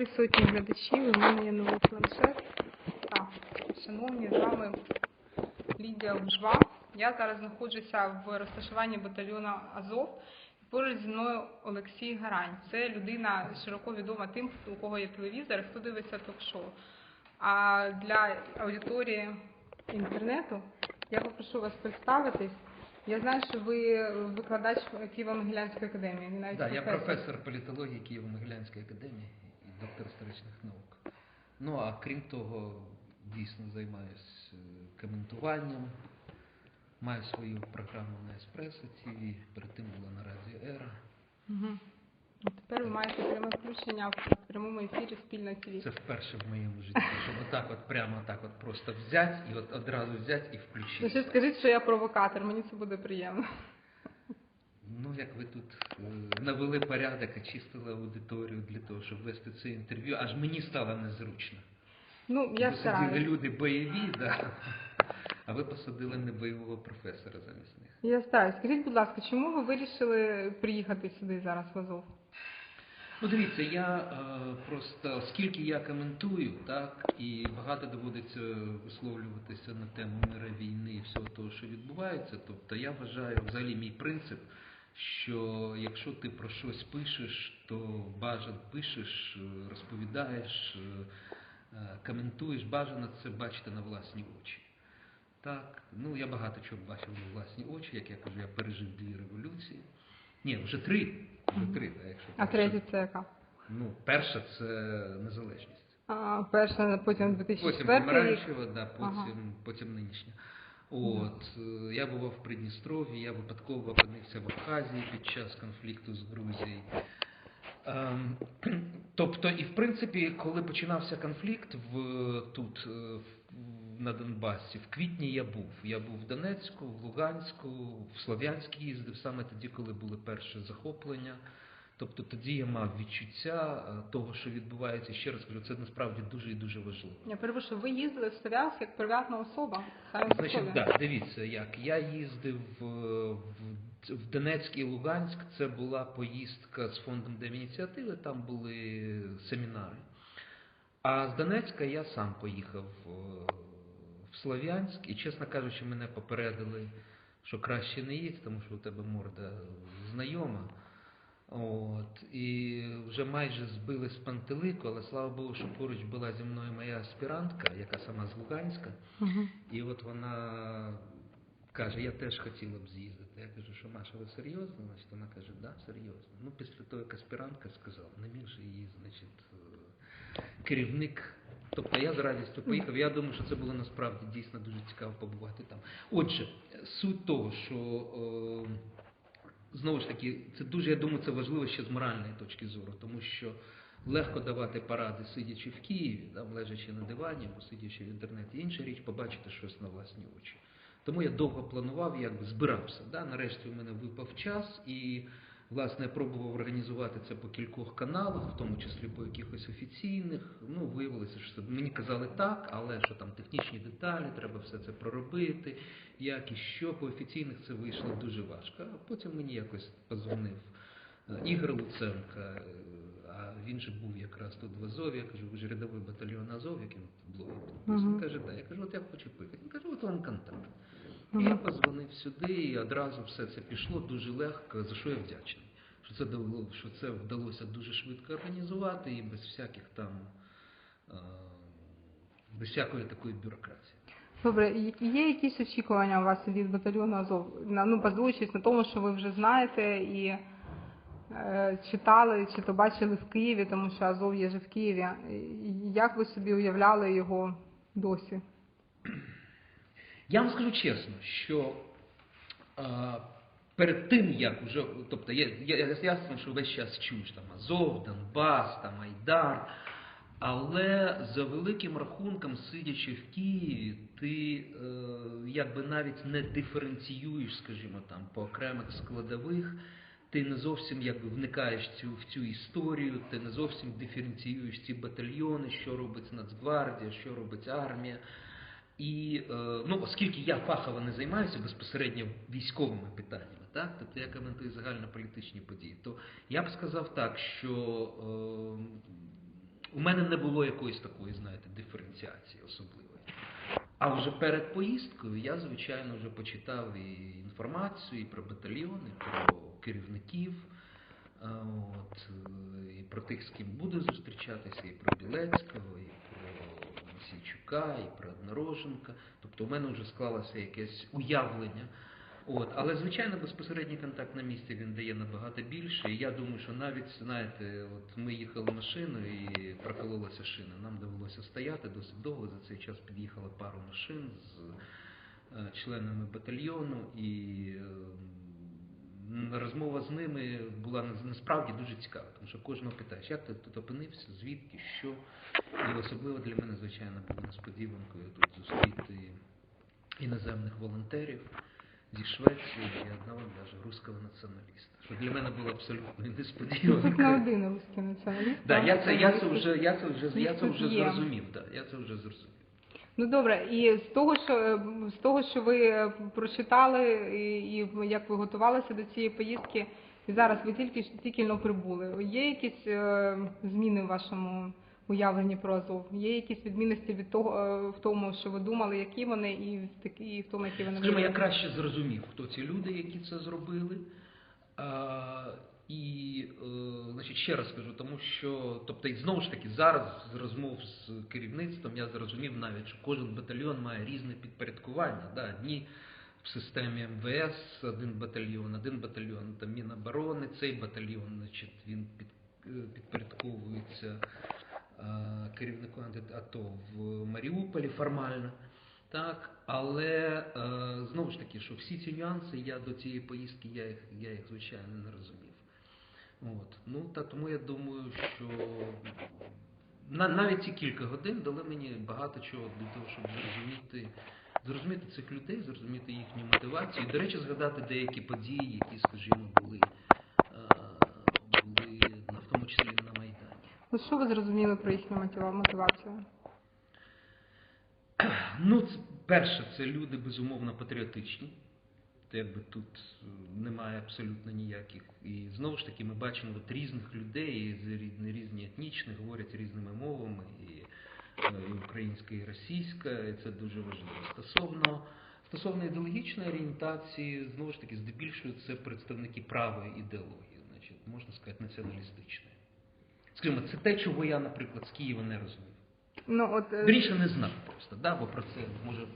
три сотні глядачів, в мене є новий планшет. Так, шановні, з вами Лідія Ужва. Я зараз знаходжуся в розташуванні батальйону Азов. Поруч зі мною Олексій Гарань. Це людина широко відома тим, у кого є телевізор, хто дивиться ток-шоу. А для аудиторії інтернету я попрошу вас представитись. Я знаю, що ви викладач Києво-Могилянської академії. навіть Да, я професор політології Києво-Могилянської академії доктор історичних наук. Ну а крім того, дійсно займаюся коментуванням, маю свою програму на Еспресо ТВ, перед тим була на Радіо Ера. Угу. Тепер ви маєте пряме включення в прямому ефірі спільно ТВ. Це вперше в моєму житті, щоб отак от прямо так от просто взяти і от одразу взяти і Ну ще включити. скажіть, що я провокатор, мені це буде приємно. Ну, як ви тут е, навели порядок, очистили аудиторію для того, щоб вести це інтерв'ю, аж мені стало незручно. Ну, я Бо сиділи люди бойові, да? а ви посадили не бойового професора замість них. Я стараюсь. Скажіть, будь ласка, чому ви вирішили приїхати сюди зараз в Азов? Ну, дивіться, я е, просто, оскільки я коментую, так, і багато доводиться висловлюватися на тему мира війни і всього того, що відбувається, тобто я вважаю, взагалі мій принцип, що якщо ти про щось пишеш, то бажано пишеш, е, розповідаєш, е, е, коментуєш, бажано це бачити на власні очі. Так, ну я багато чого бачив на власні очі, як я кажу, я пережив дві революції. Ні, вже три. Вже три, так, якщо А третя це яка? Ну, перша це незалежність. А, перша, потім Потім 2004 рік. помаранчева, да, потім, Ага. потім нинішня. От, е, я бував в Придністров'ї, я випадково опинився в Абхазії під час конфлікту з Грузією. Ем, тобто, і в принципі, коли починався конфлікт в, тут, е, в- на Донбасі, в квітні я був. Я був в Донецьку, в Луганську, в Слов'янськ їздив саме тоді, коли були перші захоплення. Тобто тоді я мав відчуття е, того, що відбувається. Ще раз кажу, це насправді дуже і дуже важливо. Я перепрошую, ви їздили в Слов'янськ як приватна особа. Значить, да, дивіться, як я їздив в, в Донецьк і Луганськ. Це була поїздка з фондом Демініціативи, там були семінари. А з Донецька я сам поїхав е, в Слов'янськ, і, чесно кажучи, мене попередили, що краще не їдь, тому що у тебе морда знайома. От, і вже майже збили з пантелику, але слава Богу, що поруч була зі мною моя аспірантка, яка сама з Луганська. Мгм. І от вона каже, я теж хотіла б з'їздити. Я кажу, що Маша, ви серйозно? Значить, вона каже, да, серйозно. Ну, після того, як аспірантка сказала, не міг же її, значить, е, керівник. Тобто я з радістю поїхав. Я думаю, що це було насправді дійсно дуже цікаво побувати там. Отже, суть того, що е, знову ж таки, це дуже, я думаю, це важливо ще з моральної точки зору, тому що легко давати поради, сидячи в Києві, там, лежачи на дивані або сидячи в інтернеті. Інша річ побачити щось на власні очі. Тому я довго планував, якби збирався. Да? Нарешті у мене випав час і. Власне, я пробував організувати це по кількох каналах, в тому числі по якихось офіційних. Ну, виявилося, що мені казали так, але що там технічні деталі, треба все це проробити. Як і що по офіційних це вийшло дуже важко. А потім мені якось позвонив е, Ігор Луценка, е, а він же був якраз тут в Азові. Я кажу, ви ж рядовий батальйон Азов, яким. Мгм. Він каже, так. Я кажу, от я хочу поїхати. Він каже, от вам контакт. І я позвонив сюди, і одразу все це пішло дуже легко, за що я вдячний. Що це що це вдалося дуже швидко організувати і без всяких там е, без всякої такої бюрократії. Добре, є якісь очікування у вас від батальйону Азов? Ну, базуючись на тому, що ви вже знаєте і е, читали, чи то бачили в Києві, тому що Азов є же в Києві. Як ви собі уявляли його досі? Я вам скажу чесно, що е, перед тим, як вже, тобто я, я, я ясно, що весь час чуєш там Азов, Донбас, там Айдар, але за великим рахунком, сидячи в Києві, ти е, якби навіть не диференціюєш, скажімо там, по окремих складових. Ти не зовсім якби вникаєш цю, в цю історію, ти не зовсім диференціюєш ці батальйони, що робить Нацгвардія, що робить армія. І е, ну, оскільки я фахово не займаюся безпосередньо військовими питаннями, так, тобто я коментую загальнополітичні події, то я б сказав так, що е, у мене не було якоїсь такої, знаєте, диференціації особливої. А вже перед поїздкою я, звичайно, вже почитав і інформацію і про батальйони, і про керівників, а, от, е, і про тих, з ким буду зустрічатися, і про Білецького, і Мосійчука, і про Однороженка. Тобто у мене вже склалося якесь уявлення. От, але звичайно, безпосередній контакт на місці він дає набагато більше. І я думаю, що навіть знаєте, от ми їхали машиною і прокололася шина. Нам довелося стояти досить довго. За цей час під'їхала пару машин з е, членами батальйону, і е, розмова з ними була на- насправді дуже цікава, тому що кожного питаєш, як ти тут опинився, звідки, що. І особливо для мене, звичайно, було несподіванкою тут зустріти іноземних волонтерів зі Швеції і одного навіть руського націоналіста. Що для мене було абсолютно несподіванкою. не один русський націоналіст. Да, я це, я це вже, я це вже, я це вже зрозумів. Да, я це вже зрозумів. Ну добре, і з того, що е, з того, що ви е, прочитали, і, і як ви готувалися до цієї поїздки, і зараз ви тільки тільки прибули. Є якісь е, зміни в вашому уявленні про Азов? Є якісь відмінності від того е, в тому, що ви думали, які вони, і в такі і в тому, які вони Скажімо, я краще зрозумів, хто ці люди, які це зробили. А, і, е, значить, ще раз скажу, тому що, тобто, і знову ж таки, зараз з розмов з керівництвом я зрозумів навіть, що кожен батальйон має різне підпорядкування. Да? Одні в системі МВС, один батальйон, один батальйон там Міноборони, цей батальйон, значить, він під, е, підпорядковується е, керівнику АТО в Маріуполі формально. Так, але знову ж таки, що всі ці нюанси я до цієї поїздки я їх, я їх звичайно не розумів. От. Ну та тому я думаю, що на, навіть ці кілька годин дали мені багато чого для того, щоб зрозуміти, зрозуміти цих людей, зрозуміти їхню мотивацію. І, до речі, згадати деякі події, які, скажімо, були, е, були на- в тому числі на Майдані. Ну, що ви зрозуміли про їхню мотивацію? Ну, це, перше, це люди безумовно патріотичні. Якби тут е, немає абсолютно ніяких. І знову ж таки, ми бачимо от різних людей, з різні, різні етнічні, говорять різними мовами, і, е, і українська, і російська, і це дуже важливо. Стосовно, стосовно ідеологічної орієнтації, знову ж таки, здебільшого це представники правої ідеології, значить, можна сказати, націоналістичної. Скажімо, це те, чого я, наприклад, з Києва не розумів. Ну от е, Більше не знав просто, да, бо про це може.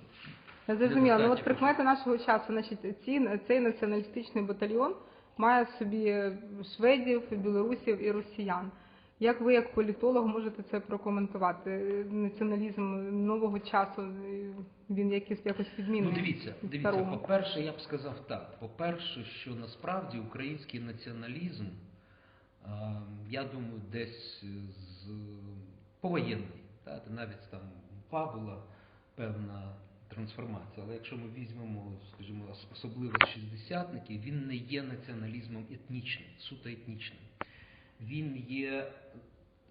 Я зрозуміла. Ну от прикмети нашого часу, значить, ці, цей націоналістичний батальйон має в собі шведів, білорусів і росіян. Як ви, як політолог, можете це прокоментувати? Націоналізм нового часу він якийсь якось відмінний? Ну дивіться, дивіться, старого? по-перше, я б сказав так. По-перше, що насправді український націоналізм, я думаю, десь з повоєнний. Навіть там УПА була певна трансформація. Але якщо ми візьмемо, скажімо, особливо шістдесятників, він не є націоналізмом етнічним, суто етнічним. Він є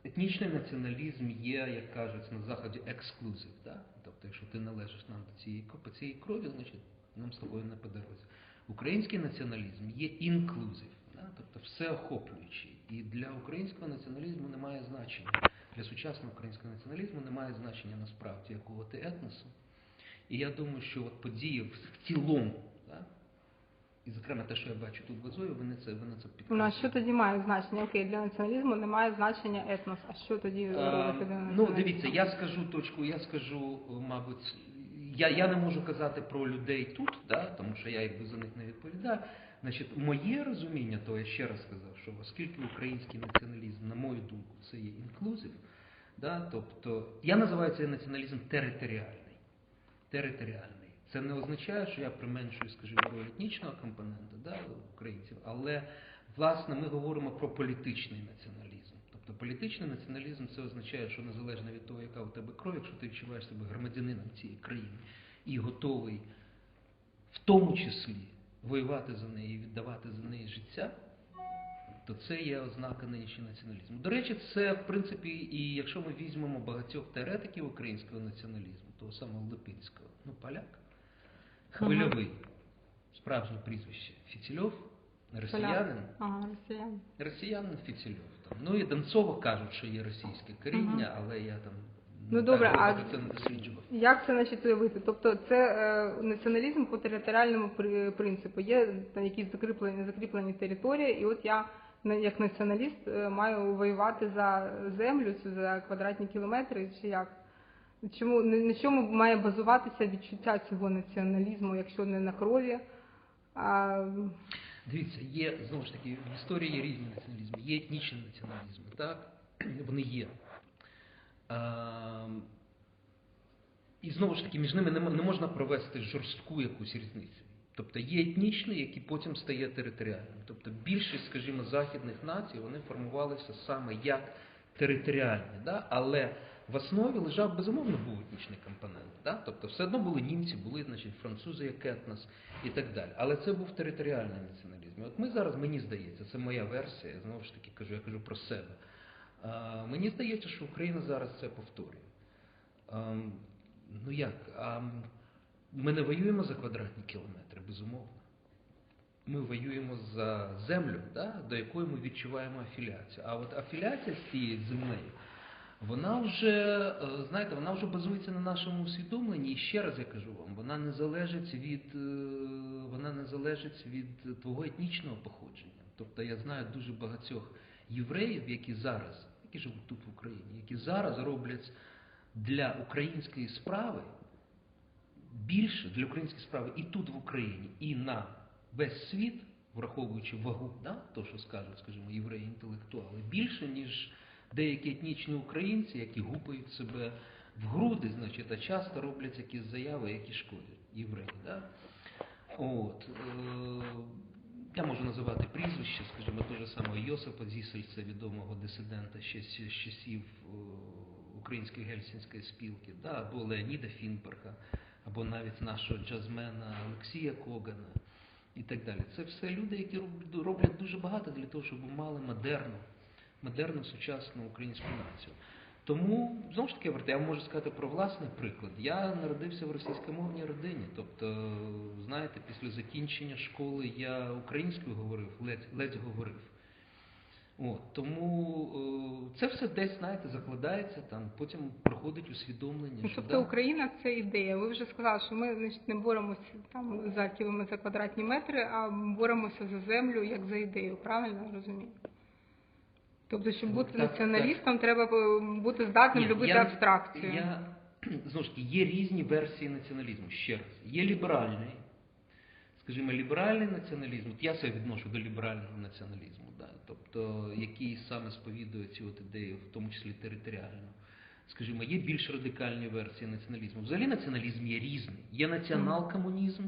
етнічний націоналізм є, як кажуть на заході, ексклюзив. Да? Тобто, якщо ти належиш нам до цієї по цієї крові, значить нам з тобою не по дорозі. Український націоналізм є інклюзив, да? тобто всеохоплюючий. І для українського націоналізму немає значення. Для сучасного українського націоналізму немає значення насправді якого ти етносу. І я думаю, що от події в цілому, да? і зокрема те, що я бачу тут в Азові, вони це вони це Ну, а що тоді має значення? Окей, для націоналізму немає значення етнос. А що тоді Е, робити для Ну, дивіться, я скажу точку, я скажу, е, мабуть, я, я не можу казати про людей тут, да, тому що я якби за них не відповідаю. Значить, моє розуміння, то я ще раз сказав, що оскільки український націоналізм, на мою думку, це є інклюзив, да, тобто я називаю цей націоналізм територіальний. Територіальний. Це не означає, що я применшую, скажімо, роль етнічного компоненту да, українців, але власне ми говоримо про політичний націоналізм. Тобто політичний націоналізм це означає, що незалежно від того, яка у тебе кров, якщо ти відчуваєш себе громадянином цієї країни і готовий в тому числі воювати за неї і віддавати за неї життя, то це є ознака нинішнього націоналізму. До речі, це в принципі, і якщо ми візьмемо багатьох теоретиків українського націоналізму, того самого Липинського, ну поляк, хвильовий, справжнє прізвище Фітільов, Росіянин? Ага, росіянин. Росіянин Фіцельов. Там. Ну і Донцова кажуть, що є російське коріння, але я там Ну, так добре, а-. Як це значить уявити? Тобто це е, націоналізм по територіальному принципу. Є там якісь закріплені, закріплені території, і от я як націоналіст е, маю воювати за землю, за квадратні кілометри, чи як? Чому на чому має базуватися відчуття цього націоналізму, якщо не на крові? А, Дивіться, є знову ж таки в історії є різні націоналізми, є етнічні націоналізми, так? Вони є. А, і знову ж таки, між ними не можна провести жорстку якусь різницю. Тобто є етнічний, який потім стає територіальним. Тобто більшість, скажімо, західних націй вони формувалися саме як територіальні, да? але в основі лежав безумовно був етнічний компонент. Да? Тобто все одно були німці, були значить, французи, як етнос і так далі. Але це був територіальний націоналізм. От ми зараз, мені здається, це моя версія, знову ж таки кажу, я кажу про себе. А, мені здається, що Україна зараз це повторює. Ем, ну як? А, ми не воюємо за квадратні кілометри, безумовно. Ми воюємо за землю, да, до якої ми відчуваємо афіляцію. А от афіляція з цією землею, вона вже, е, знаєте, вона вже базується на нашому усвідомленні. І ще раз я кажу вам, вона не залежить від, е, вона не залежить від твого етнічного походження. Тобто я знаю дуже багатьох євреїв, які зараз, які живуть тут в Україні, які зараз роблять для української справи більше для української справи і тут в Україні, і на весь світ, враховуючи вагу, да, то, що скажуть, скажімо, євреї-інтелектуали, більше, ніж деякі етнічні українці, які гупають себе в груди, значить, а часто роблять якісь заяви, які шкодять євреї. Да? От, е, я можу називати прізвище, скажімо, того самого Йосипа Зісельця, відомого дисидента ще з з часів е, Української гельсінської спілки, да, або Леоніда Фінберга, або навіть нашого джазмена Олексія Когана і так далі. Це все люди, які роблять дуже багато для того, щоб мали модерну, модерну сучасну українську націю. Тому, знову ж таки, Верте, я можу сказати про власний приклад. Я народився в російськомовній родині. Тобто, знаєте, після закінчення школи я українською говорив, ледь, ледь говорив. От, тому е, це все десь, знаєте, закладається, там, потім проходить усвідомлення. Ну, що, тобто да, Україна це ідея. Ви вже сказали, що ми значить, не боремося там за кілометр квадратні метри, а боремося за землю як за ідею. Правильно розумію? Тобто, щоб Ну, бути так, націоналістом, треба е, бути здатним Ні, любити я- абстракцію. Я, знову ж таки, є різні версії націоналізму. Ще раз. Є ліберальний, скажімо, ліберальний націоналізм. От я себе відношу до ліберального націоналізму, да, тобто, який саме сповідує ці от ідеї, в тому числі територіально. Скажімо, є більш радикальні версії націоналізму. Взагалі націоналізм є різний. Є націонал-комунізм,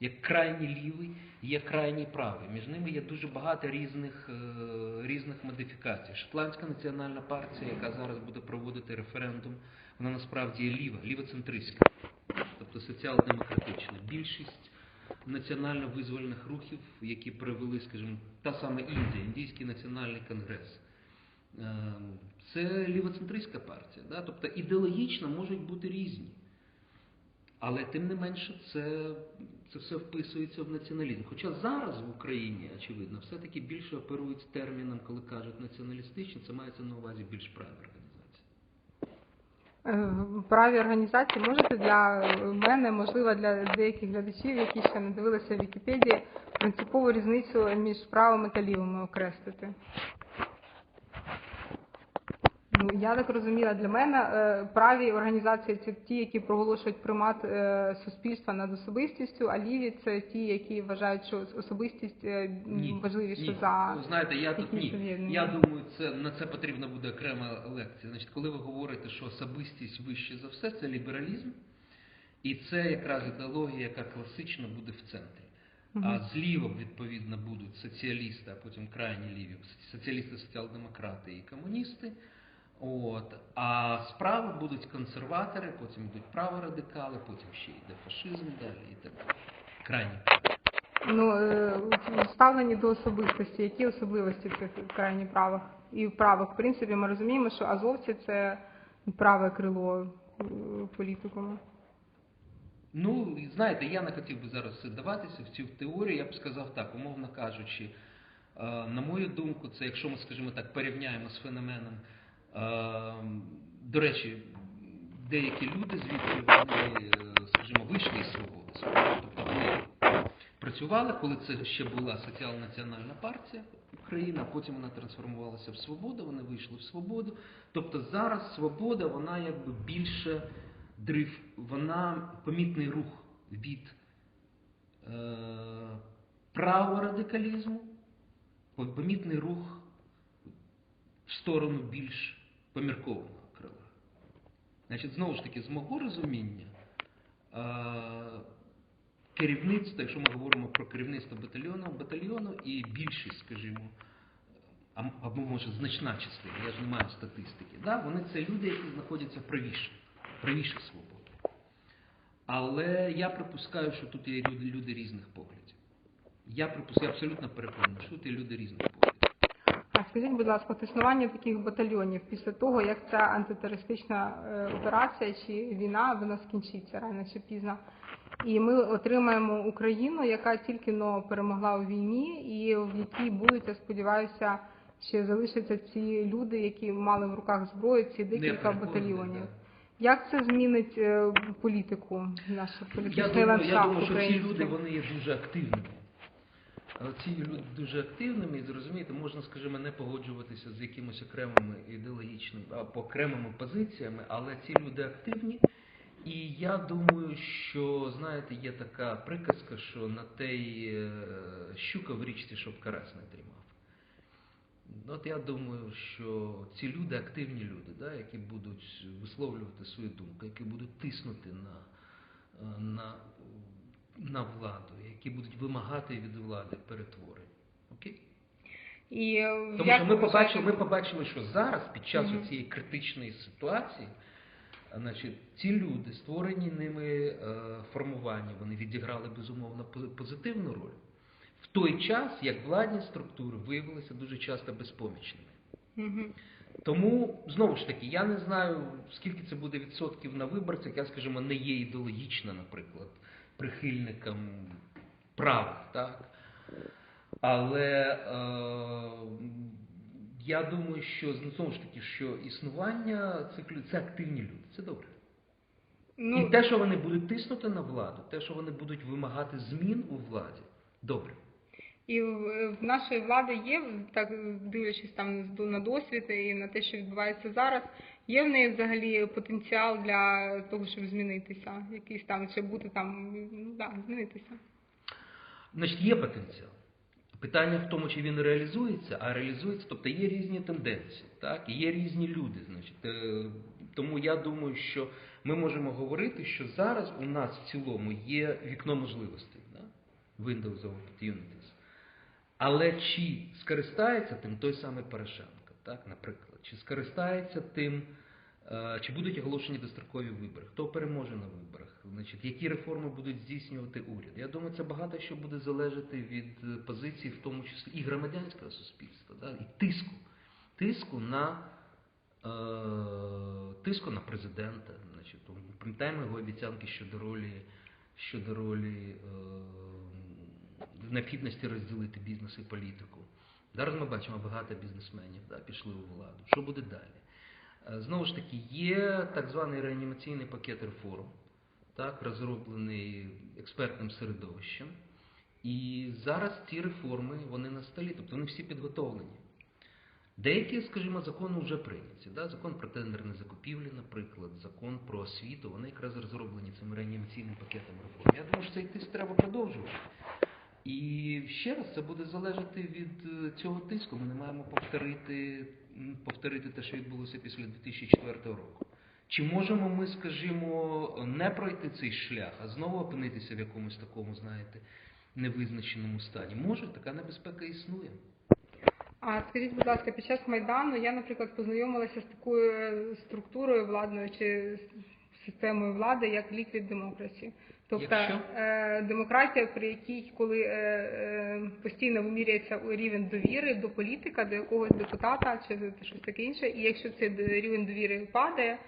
як крайній лівий, є крайній правий. Між ними є дуже багато різних, е, різних модифікацій. Шотландська національна партія, яка зараз буде проводити референдум, вона насправді є ліва, лівоцентристська, тобто соціал-демократична. Більшість національно-визвольних рухів, які привели, скажімо, та сама Індія, Індійський національний конгрес. Е, Це лівоцентристська партія. Да? Тобто ідеологічно можуть бути різні. Але тим не менше це, це все вписується в націоналізм. Хоча зараз в Україні, очевидно, все-таки більше оперують терміном, коли кажуть націоналістичні, це мається на увазі більш праві організації. Е, Праві організації можете для мене, можливо, для деяких глядачів, які ще не дивилися в Вікіпедії, принципову різницю між правими та лівими окреслити. Ну, я так розуміла, для мене е, праві організації це ті, які проголошують примат е, суспільства над особистістю, а ліві це ті, які вважають, що особистість е, важливіше ні. за Ну, знаєте, я тут ні. об'єднання. Я думаю, це на це потрібна буде окрема лекція. Значить, коли ви говорите, що особистість вище за все, це лібералізм, і це якраз ідеологія, яка класично буде в центрі. А зліва, відповідно, будуть соціалісти, а потім крайні ліві, соціалісти, соціал-демократи і комуністи. От. А справа будуть консерватори, потім йдуть праворадикали, потім ще йде фашизм далі і так далі. Крайні. Ну, е, ставлені до особистості, які особливості цих крайні правих і правих? В принципі, ми розуміємо, що азовці це праве крило е, політикуму. Ну, знаєте, я не хотів би зараз вдаватися в цю теорію, я б сказав так, умовно кажучи, е, на мою думку, це якщо ми, скажімо так, порівняємо з феноменом, до речі, деякі люди звідки вони, е, скажімо, вийшли із свободи, тобто вони працювали, коли це ще була соціал-національна партія Україна, потім вона трансформувалася в свободу, вони вийшли в свободу. Тобто зараз свобода, вона якби більше дрив, вона помітний рух від е, правого радикалізму, помітний рух в сторону більш поміркованого крила. Значить, знову ж таки, з мого розуміння, керівництво, якщо ми говоримо про керівництво батальйону, батальйону і більшість, скажімо, або може значна частина, я ж не маю статистики, да? вони це люди, які знаходяться правіше, правіше свободи. Але я припускаю, що тут є люди, люди різних поглядів. Я припускаю, абсолютно переконаний, що тут є люди різних поглядів. А скажіть, будь ласка, от існування таких батальйонів після того, як ця антитерористична е, операція чи війна вона скінчиться рано чи пізно, і ми отримаємо Україну, яка тільки но перемогла у війні, і в якій будуть, я сподіваюся, ще залишаться ці люди, які мали в руках зброю, ці декілька батальйонів. Як це змінить е, політику, наш Я політичний думаю, я ландшафт думаю, що ці український? люди вони є дуже активними. Ці люди дуже активними, і зрозумієте, можна, скажімо, не погоджуватися з якимось окремими ідеологічними або окремими позиціями, але ці люди активні. І я думаю, що знаєте, є така приказка, що на те е, щука в річці, щоб карась не тримав. От я думаю, що ці люди активні люди, да, які будуть висловлювати свою думку, які будуть тиснути на, е, на, на владу, які будуть вимагати від влади перетворень. Окей? І е, Тому як що ми побачили, ми побачили, що зараз, під час Мгм. цієї критичної ситуації, значить, ці люди, створені ними е, формування, вони відіграли безумовно позитивну роль. В той час, як владні структури виявилися дуже часто безпомічними. Мгм. Тому, знову ж таки, я не знаю, скільки це буде відсотків на виборцях. Я, скажімо, не є ідеологічно, наприклад, прихильником правих, так? Але е, я думаю, що знову ж таки, що існування цих людей це активні люди, це добре. Ну, І те, що вони будуть тиснути на владу, те, що вони будуть вимагати змін у владі, добре. І в в нашої влади є, так дивлячись там на досвід і на те, що відбувається зараз, є в неї взагалі потенціал для того, щоб змінитися, якийсь там чи бути там, ну да, змінитися. Значить, є потенціал. Питання в тому, чи він реалізується, а реалізується, тобто є різні тенденції, так? є різні люди. Значить. Е, Тому я думаю, що ми можемо говорити, що зараз у нас в цілому є вікно можливостей, да? Windows of Opportunities. Але чи скористається тим той самий Порошенко, так, наприклад, чи скористається тим, е, чи будуть оголошені дострокові вибори, хто переможе на виборах, значить, які реформи будуть здійснювати уряд. Я думаю, це багато що буде залежати від е, позиції, в тому числі і громадянського суспільства, да, і тиску, тиску на, е, тиску на президента. Пам'ятаємо його обіцянки щодо ролі, щодо ролі е, необхідності розділити бізнес і політику. Зараз ми бачимо багато бізнесменів да, пішли у владу. Що буде далі? Е, Знову ж таки, є так званий реанімаційний пакет реформ, так, розроблений експертним середовищем. І зараз ці реформи вони на столі, тобто вони всі підготовлені. Деякі, скажімо, закони вже прийняті. Да? Закон про тендерні закупівлі, наприклад, закон про освіту, вони якраз розроблені цим реанімаційним пакетом реформ. Я думаю, що цей тиск треба продовжувати. І ще раз це буде залежати від е, цього тиску. Ми не маємо повторити, повторити те, що відбулося після 2004 року. Чи можемо ми, скажімо, не пройти цей шлях, а знову опинитися в якомусь такому, знаєте, невизначеному стані? Може, така небезпека існує. А скажіть, будь ласка, під час Майдану я, наприклад, познайомилася з такою е, структурою владною чи системою влади, як ліквід демократії. Тобто Якщо? е, демократія, при якій коли е, е, постійно виміряється рівень довіри до політика, до якогось депутата чи щось таке інше, і якщо цей рівень довіри падає,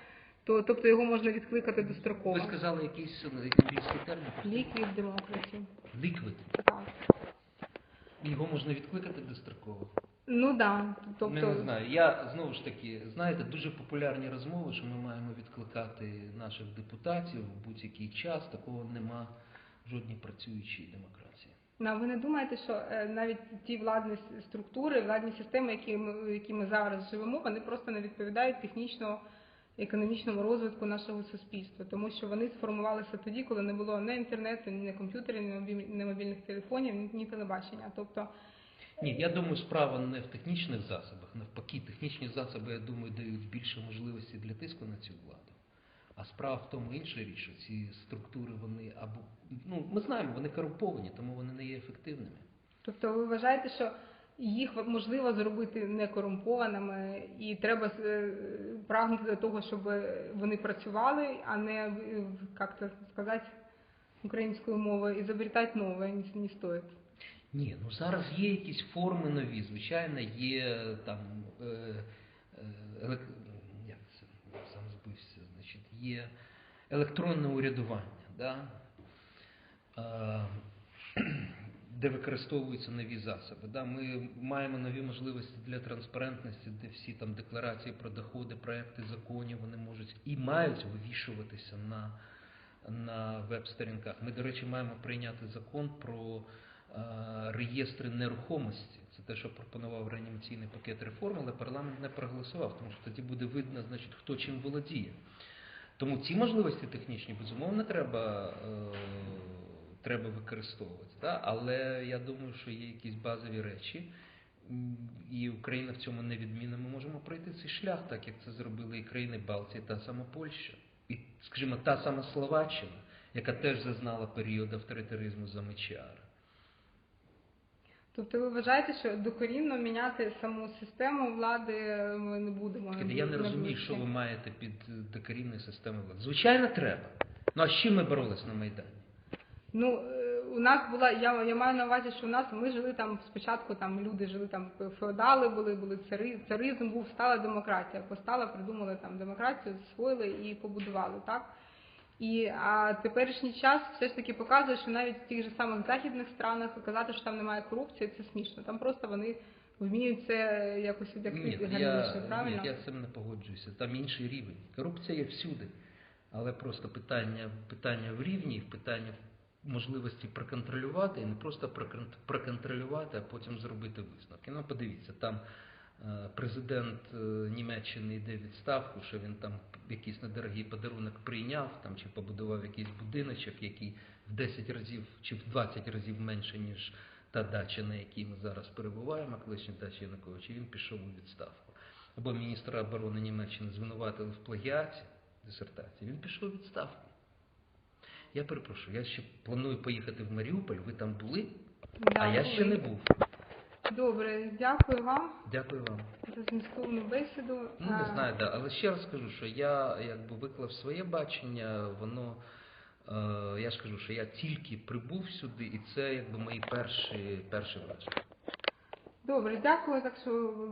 То, тобто його можна відкликати достроково. Ви сказали якийсь е, англійський термін? Liquid democracy. Liquid. Так. Його можна відкликати достроково? Ну да. Тобто, Ну, не знаю. Я знову ж таки, знаєте, дуже популярні розмови, що ми маємо відкликати наших депутатів в будь-який час. Такого нема в жодній працюючій демократії. Ну, ви не думаєте, що е, навіть ті владні структури, владні системи, які ми, які ми зараз живемо, вони просто не відповідають технічно економічному розвитку нашого суспільства, тому що вони сформувалися тоді, коли не було ні інтернету, ні комп'ютерів, ні мобільних телефонів, ні, телебачення. Тобто, Ні, я думаю, справа не в технічних засобах. Навпаки, технічні засоби, я думаю, дають більше можливості для тиску на цю владу. А справа в тому інша річ, що ці структури вони або ну ми знаємо, вони корумповані, тому вони не є ефективними. тобто ви вважаєте, що їх можливо зробити некорумпованими, і треба е, прагнути до того, щоб вони працювали, а не е, як це сказати українською мовою, ізобретати нове не, не стоїть. Ні, ну зараз є якісь форми нові. Звичайно, є там е, е, як це сам збився, значить, є електронне урядування, да? е, де використовуються нові засоби. Да? Ми маємо нові можливості для транспарентності, де всі там декларації про доходи, проекти законів вони можуть і мають вивішуватися на, на веб-сторінках. Ми, до речі, маємо прийняти закон про е, реєстри нерухомості. Це те, що пропонував реанімаційний пакет реформ, але парламент не проголосував, тому що тоді буде видно, значить, хто чим володіє. Тому ці можливості технічні, безумовно, треба, е, треба використовувати. Да? Але я думаю, що є якісь базові речі, і Україна в цьому не відмінна. Ми можемо пройти цей шлях, так як це зробили і країни Балтії, та сама Польща, і, скажімо, та сама Словаччина, яка теж зазнала період авторитаризму за Мечара. Тобто ви вважаєте, що докорінно міняти саму систему влади ми не будемо? Я не розумію, що ви маєте під докорінною системою влади. Звичайно, треба. Ну а з чим ми боролись на Майдані? Ну е, у нас була я, я маю на увазі, що у нас ми жили там спочатку. Там люди жили там феодали були, були цари, царизм був стала демократія. Постала, придумали там демократію, засвоїли і побудували так. І а теперішній час все ж таки показує, що навіть в тих же самих західних странах казати, що там немає корупції, це смішно. Там просто вони вміють це якось я, гарніше, правильно? ні, я з цим не погоджуюся. Там інший рівень. Корупція є всюди. Але просто питання, питання в рівні, питання в можливості проконтролювати, і не просто прокон- проконтролювати, а потім зробити висновки. Ну, подивіться, там е, президент е, Німеччини йде відставку, що він там якийсь недорогий подарунок прийняв, там чи побудував якийсь будиночок, який в 10 разів чи в 20 разів менше, ніж та дача, на якій ми зараз перебуваємо, колишня дача Януковича, він пішов у відставку. Або міністра оборони Німеччини звинуватили в плагіаті дисертації, він пішов у відставку. Я перепрошую, я ще планую поїхати в Маріуполь, ви там були, Да, а я ще не був. Добре, дякую вам Дякую вам. за змістовну бесіду. Ну, не знаю, да. але ще раз скажу, що я якби виклав своє бачення, воно. Е, я ж кажу, що я тільки прибув сюди, і це якби мої перші, перші враження. Добре, дякую. Так що